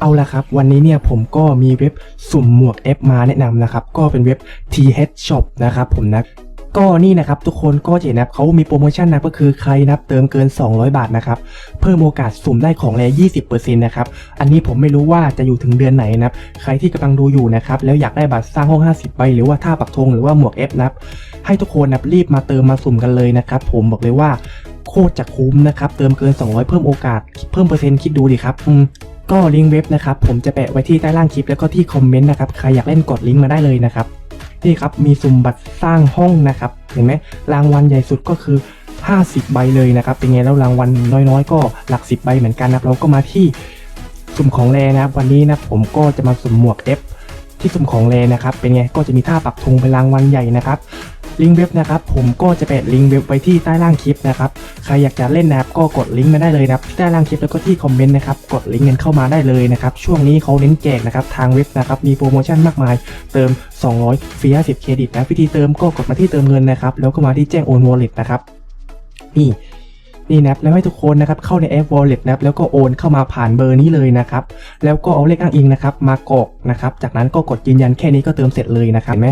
เอาละครับ วันนี้เนี่ยผมก็มีเว็บสุ่มหมวก F มาแนะนำนะครับ ก็เป็นเว็บ TH Shop นะครับผมนะก็นี่นะครับทุกคนก็จะเห็นนะครับเขามีโปรโมชั่นนะก็คือใครนับเติมเกิน 200 บาทนะครับเพิ่มโอกาสสุ่มได้ของแรง20%นะครับอันนี้ผมไม่รู้ว่าจะอยู่ถึงเดือนไหนนะครับใครที่กำลังดูอยู่นะครับแล้วอยากได้บัตรสร้างห้อง 50 ใบหรือว่าท่าปักธงหรือว่าหมวก F นะครับให้ทุกคนนะรีบมาเติมมาสุ่มกันเลยนะครับผมบอกเลยว่าโคตรจะคุ้มนะครับเติมเกิน 200 เพิ่มโอกาส เพิ่มเปอร์เซ็นต์คิดดูดิครับ ก็ลิงก์เว็บนะครับผมจะแปะไว้ที่ใต้ล่างคลิปแล้วก็ที่คอมเมนต์นะครับใครอยากเล่นกดลิงก์มาได้เลยนะครับนี่ครับมีสุ่มบัตรสร้างห้องนะครับเห็นไหมรางวัลใหญ่สุดก็คือ 50 ใบเลยนะครับเป็นไงแล้วรางวัลน้อยๆ ก็หลัก 10 ใบเหมือนกันนะครับเราก็มาที่สุ่มของแรนะครับวันนี้นะผมก็จะมาสุ่มหมวก F ที่สุ่มของแรนะครับเป็นไงก็จะมีท่าปักธงเป็นรางวัลใหญ่นะครับ ลิงก์เว็บนะครับผมก็จะแปะลิงก์เว็บไว้ที่ใต้ล่างคลิปนะครับใครอยากจะเล่นนะครับก็กดลิงก์มาได้เลยนะครับที่ใต้ล่างคลิปแล้วก็ที่คอมเมนต์นะครับกดลิงก์กันเข้ามาได้เลยนะครับช่วงนี้เขาเน้นแจกนะครับทางเว็บนะครับมีโปรโมชั่นมากมาย เติม 200ฟรี50เครดิตนะวิธีเติมก็กดมาที่เติมเงินนะครับแล้วก็มาที่แจ้งโอน wallet นะครับนี่นี่นะครับแล้วให้ทุกคนนะครับเข้าในแอป wallet นะครับแล้วก็โอนเข้ามาผ่านเบอร์นี้เลยนะครับแล้วก็เอาเลขอ้างอิงนะครับมากรอกนะครับจากนั้นก็กดยืนยันแค่นี้ก็เติมเสร็จเลยนะครับเห็นไหม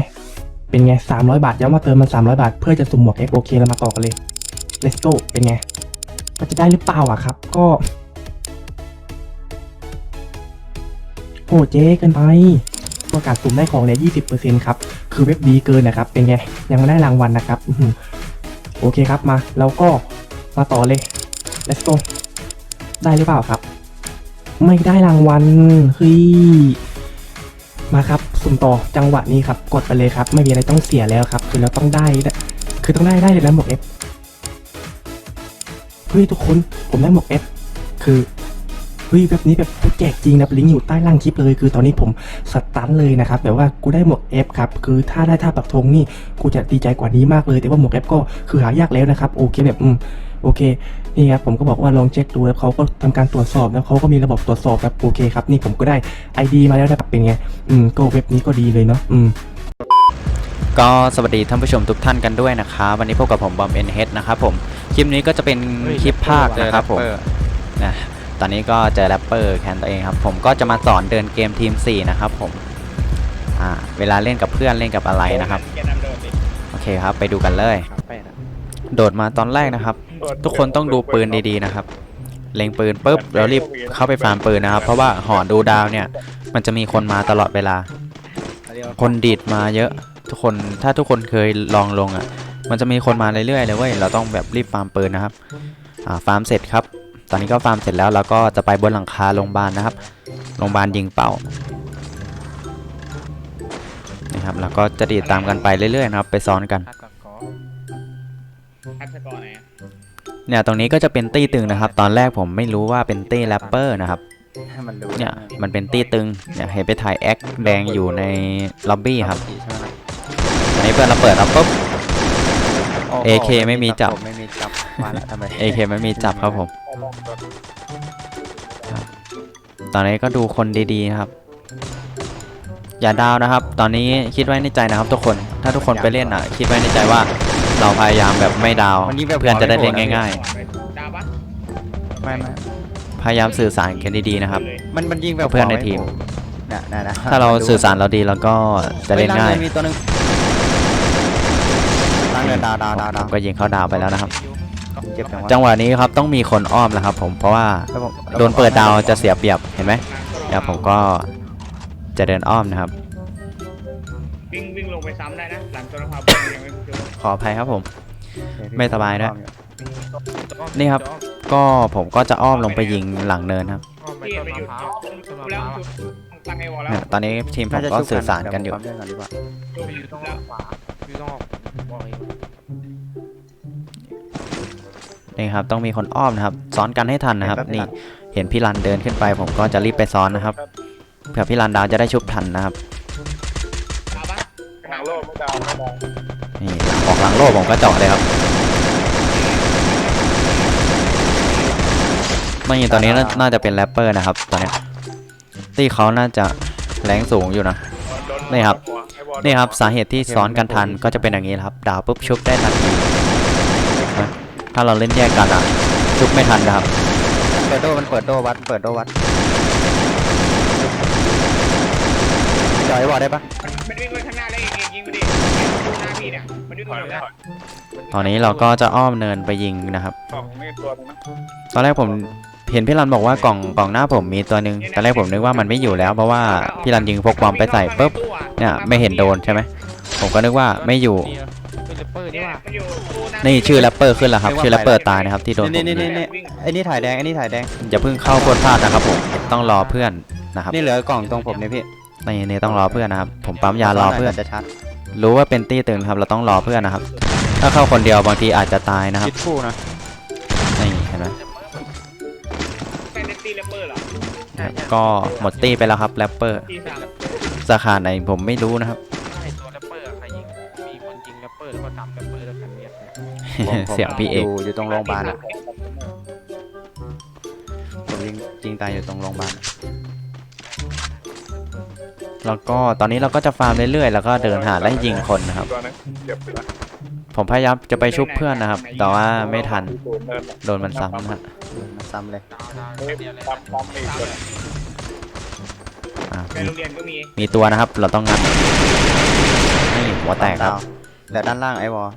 เป็นไง 300 บาทย้ำมาเติมมัน 300 บาท เพื่อจะสุ่มหมวก F โอเคเรามากรอกันเลย let's go เป็นไงมันจะได้หรือเปล่าอะครับ ก็โอเจ๊เกินไปประกาศสุ่มได้ของเนี่ย20%ครับ คือเว็บดีเกินนะครับ เป็นไง ยังไม่ได้รางวัลนะครับ โอเคครับมา แล้วก็มาต่อเลย let's go ได้หรือเปล่าครับ ไม่ได้รางวัลเฮ้ย มาครับสุ่มต่อจังหวะนี้ครับ กดไปเลยครับ ไม่มีอะไรต้องเสียแล้วครับ คือเราต้องได้ คือต้องได้ได้เลยนะหมวก F เฮ้ยทุกคนผมได้หมวก F คือเฮ้ยแบบนี้แบบกูแจกจริงนะลิงก์อยู่ใต้ล่างคลิปเลย คือตอนนี้ผมสตันเลยนะครับแบบว่ากูได้หมวก F ครับคือถ้าได้ท่าปักธงนี่กูจะดีใจกว่านี้มากเลย แต่ว่าหมวก F ก็คือหายากแล้วนะครับโอเคแบบอืม โอเคนี่ครับผมก็บอกว่าลองเช็คดูแล้วเขาก็ทำการตรวจสอบแล้วเขาก็มีระบบตรวจสอบแบบโอเคครับนี่ผมก็ได้ ID มาแล้วนะครับเป็นไงอืมก็เว็บนี้ก็ดีเลยเนาะอืมก็สวัสดีท่านผู้ชมทุกท่านกันด้วยนะครับวันนี้พบกับผมบอมเอ็นเฮดนะครับผมคลิปนี้ก็จะเป็นคลิปภาคนะครับผมนะตอนนี้ก็เจอแรปเปอร์แคนตัวเองครับผมก็จะมาสอนเดินเกมทีม 4 นะครับผมอ่าเวลาเล่นกับเพื่อนเล่นกับอะไรนะครับ โอเคครับไปดูกันเลย โดดมาตอนแรกนะครับ ทุกคนต้องดูปืนดีๆนะครับ เล็งปืนปุ๊บแล้วรีบเข้าไปฟาร์มปืนนะครับ เพราะว่าหอดูดาวเนี่ย มันจะมีคนมาตลอดเวลา คนดีดมาเยอะ ทุกคนถ้าทุกคนเคยลองลงอะ มันจะมีคนมาเรื่อยๆเลยเว้ยเราต้องแบบรีบฟาร์มปืนนะครับอ่าฟาร์มเสร็จครับ ตอนนี้ก็ฟาร์มเสร็จแล้วเราก็จะไปบนหลังคาโรงพยาบาลนะครับโรงพยาบาลยิงเป่านี่ครับแล้วก็จะดีดตามกันไปเรื่อยๆนะครับ ไปซ้อนกันคัดสกอร์ไหนอะ เนี่ยตรงนี้ก็จะเป็นตี้ตึงนะครับ ตอนแรกผมไม่รู้ว่าเป็นตี้แรปเปอร์นะครับให้มันรู้เนี่ยมันเป็นตี้ตึงเนี่ยเห็นไปถ่ายแอคแดงอยู่ในล็อบบี้ครับอันนี้เพื่อนเราเปิดแล้วปุ๊บ AK ไม่มีจับ ไม่มีจับมาแล้วทำไม AK ไม่มีจับครับผม ตอนนี้ก็ดูคนดีๆนะครับ อย่าดาวนะครับ ตอนนี้คิดไว้ในใจนะครับทุกคน ถ้าทุกคนไปเล่นอะ คิดไว้ในใจว่า เราพยายามแบบไม่ดาวมันยิ่งแบบเพื่อนจะได้เล่นง่าย ดาวปะไม่ไม่ๆ พยายามสื่อสารกันดีๆนะครับ เลยมันมันยิงแบบเพื่อนในทีม น่ะน่ะนะถ้าเราสื่อสารเราดีแล้วก็จะเล่นง่ายฮ้มีตัวหนึงตั้งเลยดาวดาวดาวดาวก็ยิงเข้าดาวไปแล้วนะครับ เจ็บจังวะ จังหวะนี้ครับต้องมีคนอ้อมแล้วครับ ผมเพราะว่าแล้วผมโดนเปิดดาวจะเสียเปรียบเห็นไหมเดี๋ยวผมก็จะเดินอ้อมนะครับ วิ่งวิ่งลงไปซ้ำได้นะ หลังตัวละครผมยังไม่เจอ ขออภัยครับผม ไม่สบายด้วย นี่ครับ ก็ผมก็จะอ้อมลงไปยิงหลังเนินครับที่ไปหยุดแล้วตั้งไอ้วอลแล้วเนี่ยตอนนี้ทีมผมน่าจะก็ชุบสื่อสารกันอยู่เดี๋วผมปั๊มเลืดก่อนดีกว่านี่ครับ ต้องมีคนอ้อมนะครับ ซ้อนกันให้ทันนะครับ นี่ เห็นพี่รันเดินขึ้นไป ผมก็จะรีบไปซ้อนนะครับ เผื่อพี่รันดาวจะได้ชุบทันนะครับดาวปะทางโลกไม่ดาวไม่ดาว นี่ออกหลังโล่ผมก็เจาะเลยครับ ไม่ตอนนี้น่าน่าจะเป็นแรปเปอร์นะครับ ตอนเนี้ยตีเขาน่าจะแรงสูงอยู่นะ นี่ครับ นี่ครับสาเหตุที่ซ้อนกันทันก็จะเป็นอย่างนี้ครับ ดาวปุ๊บชุบได้ทันทีถ้าเราเล่นแยกกันอะ ชุบไม่ทันนะครับ เปิดโดมันเปิดโดวัด เปิดโดวัดจอยบอดได้ปะมันมันวิ่งไปข้างหน้าแล้เองยิงมันดิ ดูหน้าพี่เนี่ยมันวิ่งถไปอยหมดไม่แล้วถอยตอนนี้เราก็จะอ้อมเนินไปยิงนะครับ สองนี่ตัวนึงนะตอนแรกผมเห็นพี่รันบอกว่ากล่องกล่องหน้าผมมีตัวหนึ่งตอนแรกผมนึกว่ามันไม่อยู่แล้วเพราะว่าพี่รันยิงพกบอมไปใส่ปุ๊บเนี่ยไม่เห็นโดนใช่ไหมผมก็นึกว่าไม่อยู่เป็นแรปเปอร์นี่เนี่ยว่ามันอยู่ตู้หานี่ชื่อแรปเปอร์ขึ้นแล้วครับชื่อแรปเปอร์ตายนะครับที่โดนผมนี่นี่ยิงนี่นี่ไอ้นี่ถ่ายแดงไอ้นี่ถ่ายแดงอย่าเพิ่งเข้าโคตรพลาดนะครับผมต้องรอเพื่อนนะครับนี่เหลือกล่องตรงผมเนี่ยพี่นี่นี่ต้องรอเพื่อนนะครับผมปั๊มยารอเพื่อน จะชัด รู้ว่าเป็นตี้ตึงครับ เราต้องรอเพื่อนนะครับ ถ้าเข้าคนเดียวบางทีอาจจะตายนะครับคิดคู่นะนี่เห็นไหมแฟนตีแรปเปอร์เหรอก็หมดตี้ไปแล้วครับแรปเปอร์ตีสามสาขาไหนผมไม่รู้นะครับไอตัวแรปเปอร์อะใครยิง มีคนยิงแรปเปอร์แล้วก็ตามแรปเปอร์แล้วกันเนี่ยผมผมเสียงพี่เอกยู่อยู่ตรงโรงพยาบาลอะผมยิงจริงตายอยู่ตรงโรงพยาบาล แล้วก็ตอนนี้เราก็จะฟาร์มเรื่อยๆ แล้วก็เดินหาไล่ยิงคนนะครับตัวนึงเจ็บไปนะผมพยายามจะไปชุบเพื่อนนะครับ แต่ว่าไม่ทันดูเนินโดนมันซ้ำนะฮะมันซ้ำเลยดาวดาวเฮ้ยเดียวเลยตามตามอีกตัวนึงอะในโรงเรียนก็มีมีตัวนะครับ เราต้องงัดนี่หัวแตกครับเหลือด้านล่างไอ้วอล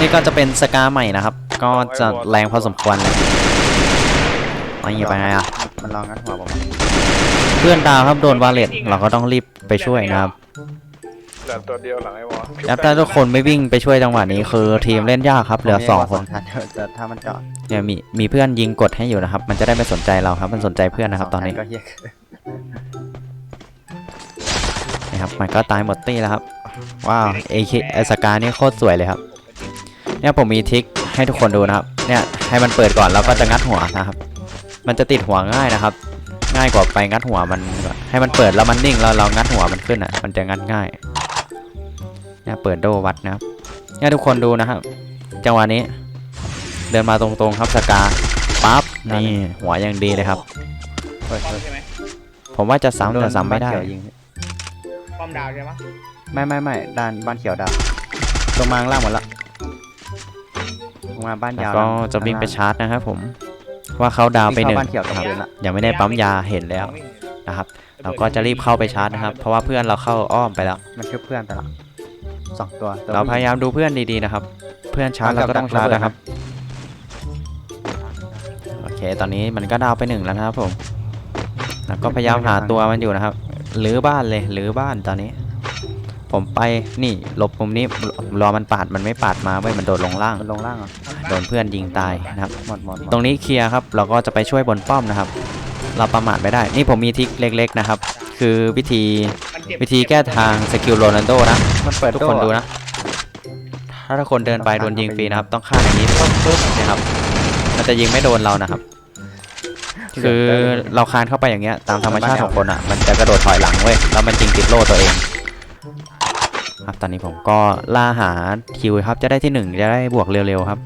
นี่ก็จะเป็นสกาใหม่นะครับ ก็จะแรงพอสมควรเลย นี่ไปไงอะ มันลองงัดหัวผมเพื่อนดาวครับโดนวาเลตเราก็ต้องรีบไปช่วยนะครับเหลือตัวเดียวหลังไอ้วอลแล้วถ้าทุกคนไม่วิ่งไปช่วยจังหวะนี้คือทีมเล่นยากครับเหลือสองคนทันแต่ถ้ามันเจาะเนี่ยมีมีเพื่อนยิงกดให้อยู่นะครับ มันจะได้ไม่สนใจเราครับ มันสนใจเพื่อนนะครับตอนนี้ก็เฮียนะครับมันก็ตายหมดตี้แล้วครับว้าวเอเคสกานี่โคตรสวยเลยครับ เนี่ยผมมีทริคให้ทุกคนดูนะครับ เนี่ยให้มันเปิดก่อนแล้วก็จะงัดหัวนะครับ มันจะติดหัวง่ายนะครับ ง่ายกว่าไปงัดหัวมันให้มันเปิดแล้วมันนิ่งแล้วเรางัดหัวมันขึ้นอะ มันจะงัดง่ายเนี่ยเปิดโดวัดนะครับเนี่ยทุกคนดูนะครับ จังหวะนี้ เดินมาตรงๆครับสกาปั๊บนี่หัวยังดีเลยครับเปิดป้อมเปิดใช่ไหมผมว่าจะซ้ำแต่ซ้ำไม่ได้โนบ้านเขียวยิงป้อมดาวใช่ไหมไม่ไม่ไม่ด้านบ้านเขียวดาวลงมาข้างล่างหมดละลงมาบ้านแล้วยาวก็แล้วจะวิ่งไปข้างล่ชาร์จนะครับผม ว่าเขาดาวไปหนึ่งวิ่งเข้าบ้านเขียวตรงครับเดินละยังไม่ได้ปั๊มยาเห็นแล้วนะครับ เราก็จะรีบเข้าไปชาร์จนะครับ เพราะว่าเพื่อนเราเข้าอ้อมไปแล้ว มันคือเพื่อนไปละสองตัวตัว เราพยายามดูเพื่อนดีๆนะครับ เพื่อนชาร์จเราก็ต้องชาร์จนะครับ โอเค ตอนนี้มันก็ดาวไปหนึ่งแล้วนะครับผมแล้วก็พยายามหาตัวมันอยู่นะครับหรือบ้านเลยหรือบ้านตอนนี้ ผมไปนี่หลบมุมนี้รอมันปาดมันไม่ปาดมาเว้ยมันโดดลงล่างมันลงล่างเหรอโดนเพื่อนยิงตายนะครับหมดหมดหมดตรงนี้เคลียร์ครับ เราก็จะไปช่วยบนป้อมนะครับ เราประมาทไม่ได้ นี่ผมมีทริคเล็ก ๆนะครับ คือวิธีมันเจ็บวิธีแก้ทางสกิลโรนัลโดนะมันเปิดทุกคนดูนะ ถ้าทุกคนเดินไปโดนยิงฟรีนะครับ ต้องฆ่าอย่างนี้ปุ๊บปุ๊บนะครับ มันจะยิงไม่โดนเรานะครับคือเราคานเข้าไปอย่างเงี้ยตามธรรมชาติของคนอะ มันจะกระโดดถอยหลังเว้ยแล้วมันยิงติดโล่ตัวเอง ครับ ตอนนี้ผมก็ล่าหาคิวครับจะได้ที่หนึ่งจะได้บวกเร็วๆครับ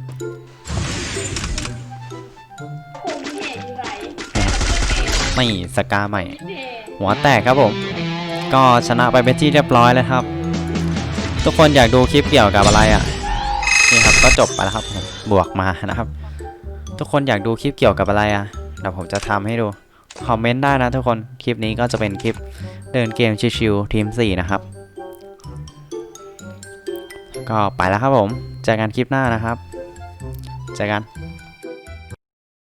ไม่สกาใหม่ หัวแตกครับผม ก็ชนะไปเป็นที่เรียบร้อยแล้วครับ ทุกคนอยากดูคลิปเกี่ยวกับอะไรอะนี่ครับก็จบไปแล้วครับผมบวกมานะครับ ทุกคนอยากดูคลิปเกี่ยวกับอะไรอะเดี๋ยวผมจะทำให้ดูคอมเมนต์ได้นะทุกคนคลิปนี้ก็จะเป็นคลิปเดินเกมชิวๆทีม 4 นะครับ ก็ไปแล้วครับผมเจอกันคลิปหน้านะครับเจอกัน